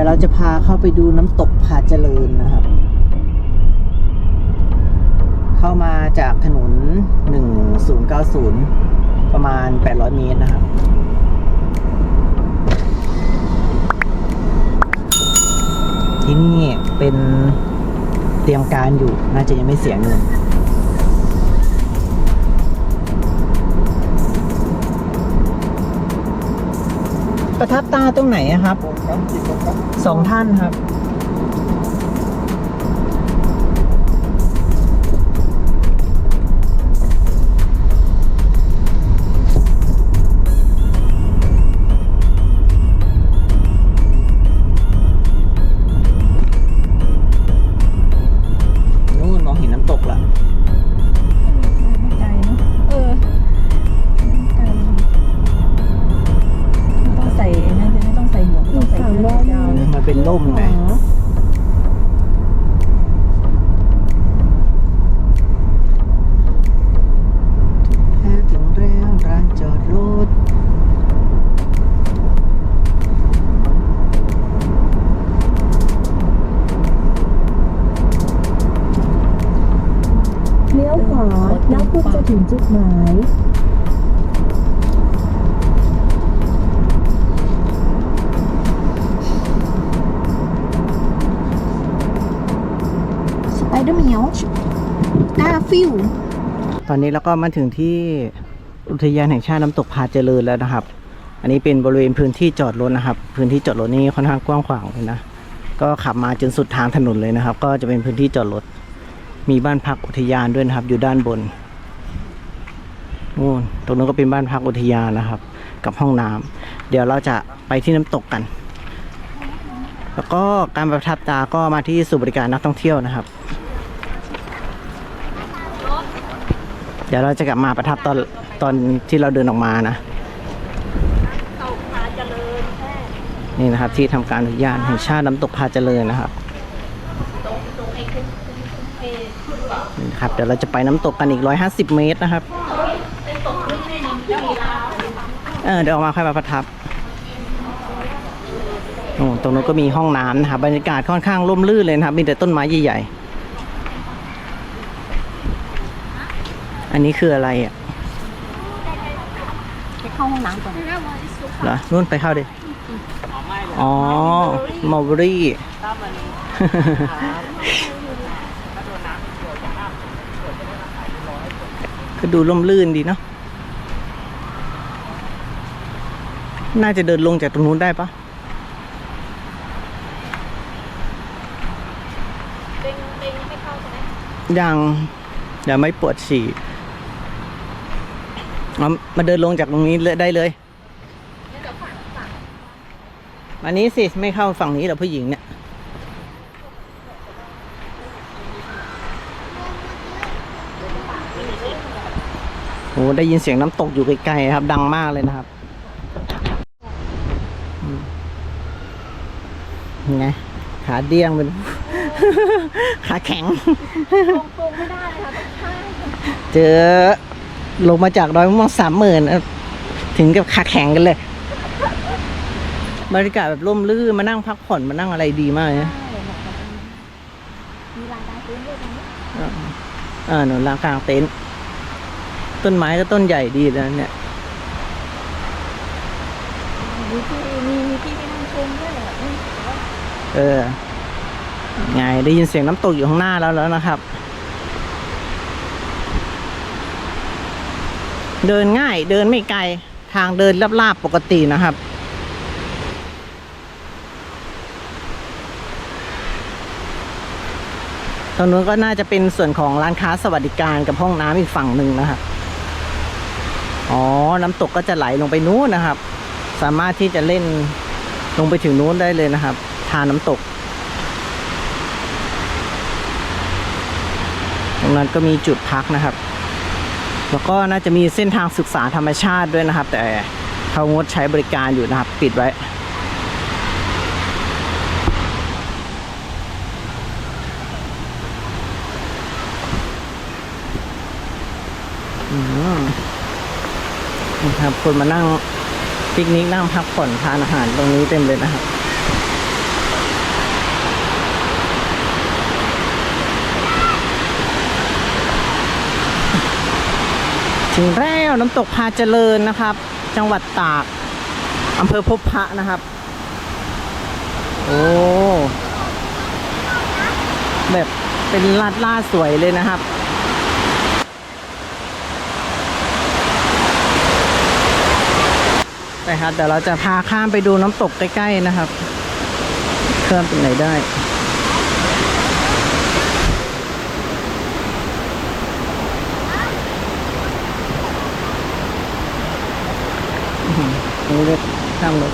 ดี๋ยวเราจะพาเข้าไปดูน้ำตกผาเจริญนะครับ เข้ามาจากถนน 1090 ประมาณ 800 เมตรนะครับที่นี่เป็นเตรียมการอยู่น่าจะยังไม่เสียเงิน ประทับตาตรงไหนอะครับสองท่านครับ เลยมันเป็นร่มไงแค่ถึงแล้วร้านจอดรถเลี้ยวขวาแล้วคุณจะถึงจุดหมาย สไปเดอร์แมวกาฟิวตอนนี้เราก็มาถึงที่อุทยานแห่งชาติน้ำตกพาเจริญแล้วนะครับ อันนี้เป็นบริเวณพื้นที่จอดรถนะครับ พื้นที่จอดรถนี่ค่อนข้างกว้างขวางเลยนะ ก็ขับมาจนสุดทางถนนเลยนะครับ ก็จะเป็นพื้นที่จอดรถ มีบ้านพักอุทยานด้วยนะครับ อยู่ด้านบนนู่นตรงนั้นก็เป็นบ้านพักอุทยานนะครับ กับห้องน้ำเดี๋ยวเราจะไปที่น้ำตกกัน แล้วก็การประทับตาก็มาที่ศูนย์บริการนักท่องเที่ยวนะครับ เดี๋ยวเราจะกลับมาประทับตอนตอนที่เราเดินออกมานะ นี่นะครับที่ทำการอุทยานแห่งชาติน้ำตกพาเจริญนะครับนี่ครับ เดี๋ยวเราจะไปน้ำตกกันอีก 150 เมตรนะครับ เออเดี๋ยวออกมาค่อยมาประทับโอ้ตรงนู้นก็มีห้องน้ำนะครับบรรยากาศค่อนข้างร่มรื่นเลยนะครับ มีแต่ต้นไม้ใหญ่ๆ อันนี้คืออะไรอะไปเข้าห้องน้ำก่อนเหรอนู่นไปเข้าดิ อ๋อมาบรี่ก็ดูร่มรื่นดีเนาะ น่าจะเดินลงจากตรงนู้นได้ปะเต็งเต็งไม่เข้าใช่ไหมยังยังไม่ปวดฉี่ เอามาเดินลงจากตรงนี้เลยได้เลย อันนี้สิไม่เข้าฝั่งนี้เหรอผู้หญิงเนี่ยโอ้ได้ยินเสียงน้ำตกอยู่ไกลๆครับ ดังมากเลยนะครับอืมยังไงขาเดี้ยงเป็นขาแข็ง ตรงไม่ได้ค่ะต้องข้างเจอ ลงมาจากดอยมะม่วงสามหมื่นถึงกับขาแข็งกันเลย บรรยากาศแบบร่มรื่นมานั่งพักผ่อนมานั่งอะไรดีมากเลยนะมีลานกลางเต็นท์ด้วยตรงนี้เออหนูลางกลางเต็นท์ต้นไม้ก็ต้นใหญ่ดีแล้วเนี่ยมีที่มีมีที่ให้นั่งชมด้วยแบบนี้แต่ว่าเออไงได้ยินเสียงน้ำตกอยู่ข้างหน้าแล้วแล้วนะครับ เดินง่ายเดินไม่ไกลทางเดินลาบๆปกตินะครับ ตรงนู้นก็น่าจะเป็นส่วนของร้านค้าสวัสดิการกับห้องน้ำอีกฝั่งหนึ่งนะครับ อ๋อ น้ำตกก็จะไหลลงไปนู้นนะครับ สามารถที่จะเล่นลงไปถึงนู้นได้เลยนะครับ ทานน้ำตก ตรงนั้นก็มีจุดพักนะครับ แล้วก็น่าจะมีเส้นทางศึกษาธรรมชาติด้วยนะครับ แต่เขางดใช้บริการอยู่นะครับ ปิดไว้นี่ครับคนมานั่งปิกนิกนั่งพักผ่อนทานอาหารตรงนี้เต็มเลยนะครับ ถึงแล้วน้ำตกพาเจริญนะครับ จังหวัดตากอำเภอพบพระนะครับ โอ้ แบบเป็นลาดล่าสวยเลยนะครับ ไปครับเดี๋ยวเราจะพาข้ามไปดูน้ำตกใกล้ๆนะครับ เคลื่อนตรงไหนได้ อื้อหือตรงนี้เลยข้ามรถ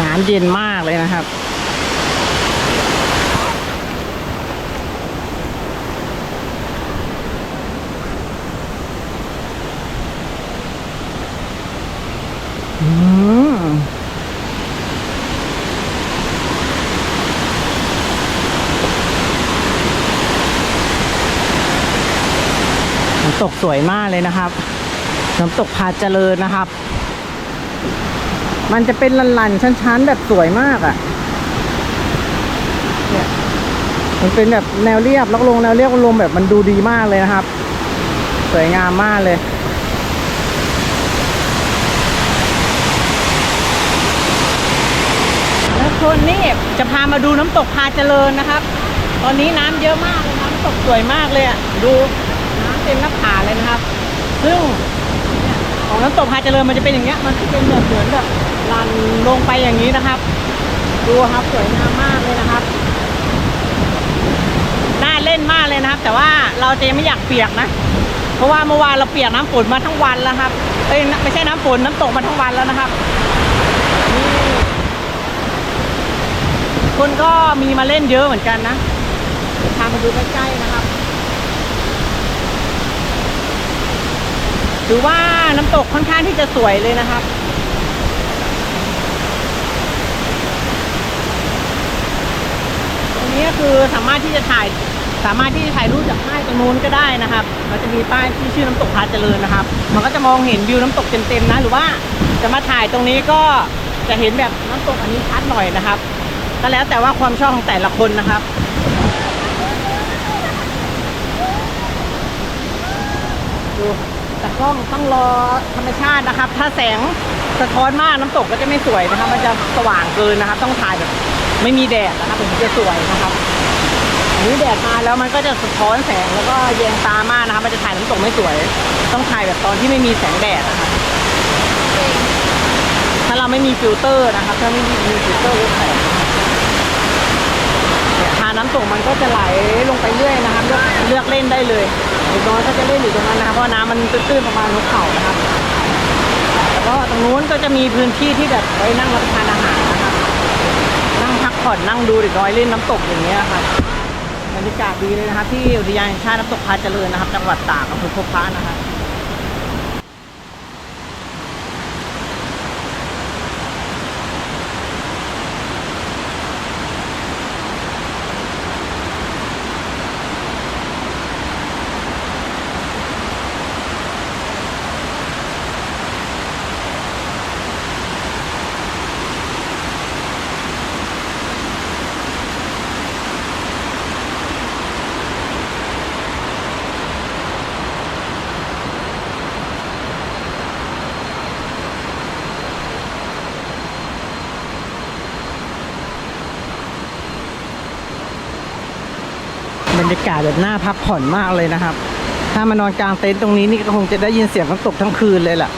น้ำเย็นมากเลยนะครับ อืมน้ำตกสวยมากเลยนะครับ น้ำตกพาเจริญนะครับ มันจะเป็นลันๆ ชั้น ๆ แบบสวยมากอะ่ะ เนี่ย มันเป็นแบบแนวเรียบแล้วก็ลงแนวเรียบก็ลงแบบมันดูดีมากเลยนะครับ สวยงามมากเลย แล้วคนนี่จะพามาดูน้ำตกพาเจริญนะครับ ตอนนี้น้ำเยอะมากเลยน้ำตกสวยมากเลยอะ ดูน้ำเต็มหน้าผาเลยนะครับ ซึ่งของน้ำตกพาเจริญมันจะเป็นอย่างเงี้ย มันจะเป็นแบบเหมือนแบบ ลันลงไปอย่างนี้นะครับ ดูครับสวยงามมากเลยนะครับน่าเล่นมากเลยนะครับ แต่ว่าเราจะไม่อยากเปียกนะ เพราะว่าเมื่อวานเราเปียกน้ำฝนมาทั้งวันแล้วครับเอ้ยไม่ใช่น้ำฝนน้ำตกมาทั้งวันแล้วนะครับคนก็มีมาเล่นเยอะเหมือนกันนะพามาดูใกล้ๆนะครับถือว่าน้ำตกค่อนข้างที่จะสวยเลยนะครับ ตรงนี้ก็คือสามารถที่ จะถ่ายสามารถที่จะถ่ายรูปจากป้ายตรงนู้นก็ได้นะครับ มันจะมีป้ายที่ชื่อน้ำตกพาเจริญนะครับ มันก็จะมองเห็นวิวน้ำตกเต็มๆนะ หรือว่าจะมาถ่ายตรงนี้ก็จะเห็นแบบน้ำตกอันนี้ชัดหน่อยนะครับ ก็แล้วแต่ว่าความชอบของแต่ละคนนะครับดูแต่กล้องต้องรอธรรมชาตินะครับ ถ้าแสงสะท้อนมากน้ำตกก็จะไม่สวยนะครับ มันจะสว่างเกินนะครับ ต้องถ่ายแบบไม่มีแดดนะครับถึงจะสวยนะครับ นี้แดดมาแล้วมันก็จะสะท้อนแสงแล้วก็แยงตามากนะครับมันจะถ่ายน้ำตกไม่สวย ต้องถ่ายแบบตอนที่ไม่มีแสงแดดนะครับถ้าเราไม่มีฟิลเตอร์นะครับถ้าไม่มีฟิลเตอร์ลดแสงเนี่ยทาน้ำตกมันก็จะไหลลงไปเรื่อยนะครับเลือกเลือกเล่นได้เลยเด็กน้อยก็จะเล่นอยู่ตรงนั้นนะครับเพราะน้ำมันตื้นๆประมาณนกเข่านะครับแล้วก็ตรงนู้นก็จะมีพื้นที่ที่แบบไว้นั่งรับประทานอาหารนะครับนั่งพักผ่อนนั่งดูเด็กน้อยเล่นน้ำตกอย่างเงี้ยครั บรรยากาศดีเลยนะครับ ที่อุทยานแห่งชาติน้ำตกพาเจริญนะครับ จังหวัดตากอำเภอพบพระนะครับ บรรยากาศแบบน่าพักผ่อนมากเลยนะครับ ถ้ามานอนกลางเต็นท์ตรงนี้นี่ก็คงจะได้ยินเสียงน้ำตกทั้งคืนเลยแหละ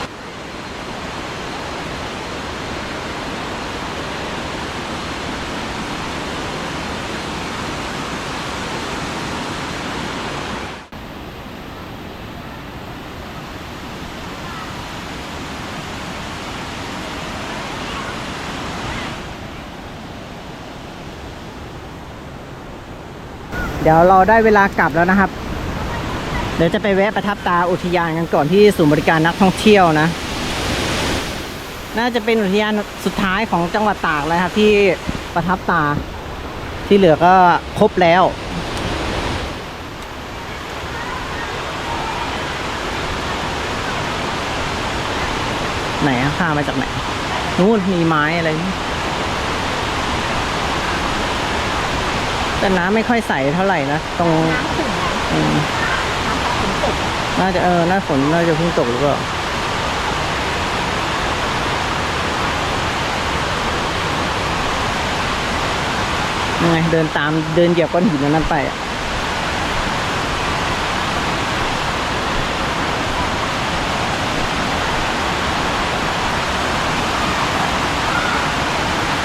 เดี๋ยวเราได้เวลากลับแล้วนะครับ เดี๋ยวจะไปแวะประทับตาอุทยานกันก่อนที่ศูนย์บริการนักท่องเที่ยวนะ น่าจะเป็นอุทยานสุดท้ายของจังหวัดตากแล้วครับ ที่ประทับตา ที่เหลือก็ครบแล้วไหนอะข้ามาจากไหน นู่นมีไม้อะไรนี่ แต่น้ำไม่ค่อยใสเท่าไหร่นะตรงน้ำขุ่นอืมน้ำขุ่นตกน่าจะเออน่าฝนน่าจะเพิ่งตกหรือเปล่ายังไงเดินตามเดินเหยียบก้อนหินอันนั้นไปอะ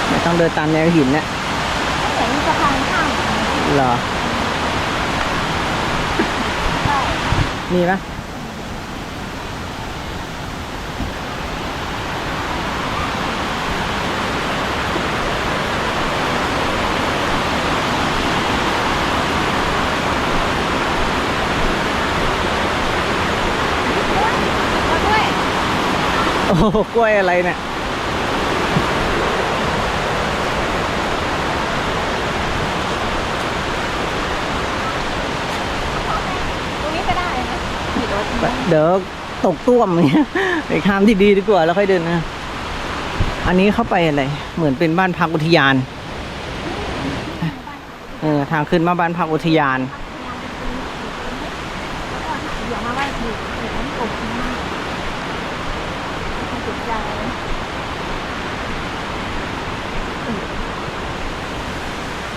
ไม่ต้องเดินตามแนวหินเนี่ย แต่มีสะพานข้าม เหรอใช่มีปะมาด้วยโอ้โหกล้วยอะไรเนี่ย ตรงนี้ก็ได้นะขี่รถ เดี๋ยวตกต้วมเนี่ยไปข้ามที่ดีดีกว่าแล้วค่อยเดินนะอันนี้เข้าไปอะไร เหมือนเป็นบ้านพักอุทยานเออทางขึ้นมาบ้านพักอุทยาน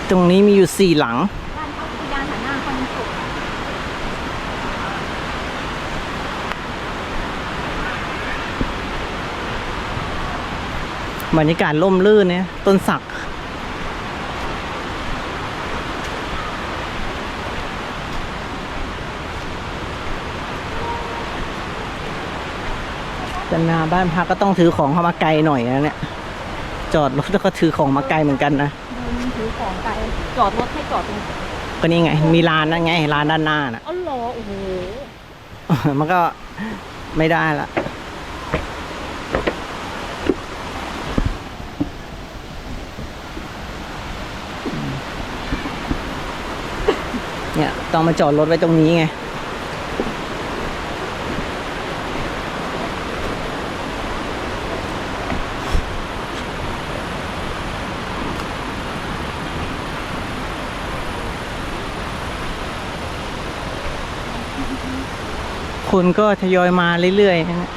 ตรงนี้มีอยู่สี่หลัง บ้านพักอุทยานหันหน้าคนสุด บรรยากาศร่มรื่นเนี่ยต้นสักแต่นาบ้านพักก็ต้องถือของเข้ามาไกลหน่อยนะเนี่ย จอดรถแล้วก็ถือของมาไกลเหมือนกันนะเดินถือของไกลจอดรถให้จอดตรงก็นี่ไง มีร้านนั่นไงร้านด้านหน้าน่ะอ๋อเหรอโอ้โหมันก็ไม่ได้ละ เนี่ยต้องมาจอดรถไว้ตรงนี้ไงคนก็ทยอยมาเรื่อยๆนะเนี่ย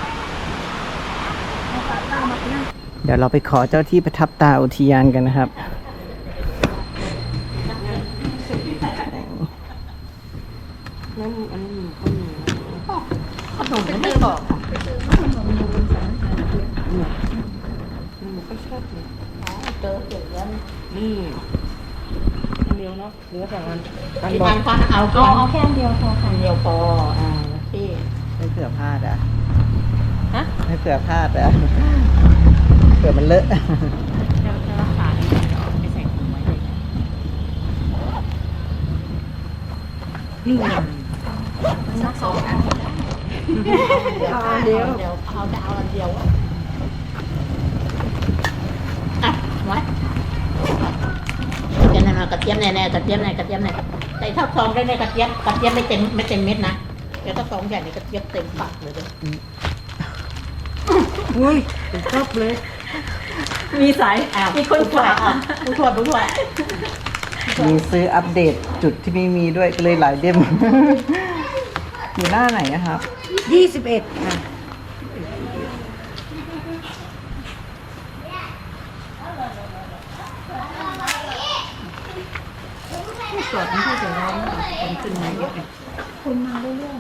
เดี๋ยวเราไปขอเจ้าที่ประทับตาอุทยานกันนะครับ ขนมไม่ได้บอกเจอเสร็จแล้วอืมอันเดียวเนาะเหลือสองอันอันที่บอบ้ากนพักเอาเอาเอาแค่อันเดียวพอค่ะอันเดียวพออ่าที่ไม่เผื่อพลาดอะฮะไม่เผื่อพลาดอะเผื่อมันเลอะจะจะรักษาได้ไหมไม่ใส่ถุงไว้เลยนี่ไง สักสองอันเดียวเดียวเอาดาวอันเดียวอะอะไว้เดี๋ยวนั่นน่ะกระเทียมแน่ๆกระเทียมแน่กระเทียมแน่ใส่เท่าซองได้ในกระเทียมกระเทียมไม่เต็มไม่เต็มเม็ดนะเดี๋ยวถ้าซองใหญ่นี่กระเทียมเต็มปากเลยเด้ออุ้ยชอบเลย มีสายมีคนฝากผู้ช่วยผู้ช่วยมีซื้ออัปเดตจุดที่ไม่มีด้วยก็เลยหลายเล่ม อยู่หน้าไหนอะครับ ยี่สิบเอ็ดค่ะจอดไม่ค่อยจะร้อนเป็นขึ้นมาเยอะเลยคนมาเรื่อย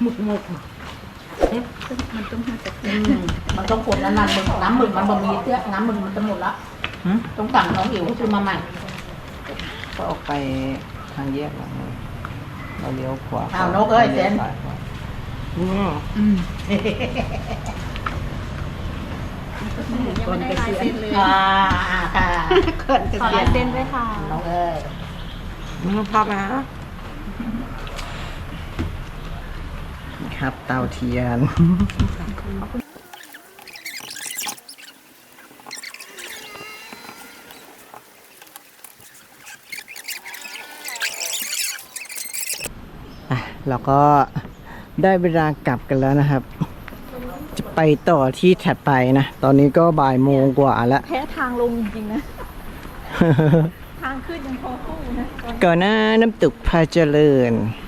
หมุกหมุกๆ มันต้องมาจากอืมมันต้องกดน้ำมันมึงน้ำมึงมันบ่มีเสื้อน้ำมึงมันจะหมดละหืมต้องสั่งน้องอิ๋วซื้อมาใหม่ก็ออกไปทางแยกหลังเลยเราเลี้ยวขวาอ้าวนกเอ้ยเซนลี้วซ้ายขวาอืมอืมยังไม่ได้ลายเซ็นเลยอ่าอ่าค่ะขอลายเซ็นด้วยค่ะน้องเอ้ยมันพามา ครับ เตาเทียน อะเราก็ได้เวลากลับกันแล้วนะครับ จะไปต่อที่ถัดไปนะ ตอนนี้ก็บ่ายโมงกว่าแล้ว แพ้ทางลงจริงๆนะ ทางขึ้นยังพอสู้นะ ก่อนหน้าน้ำตกพาเจริญเ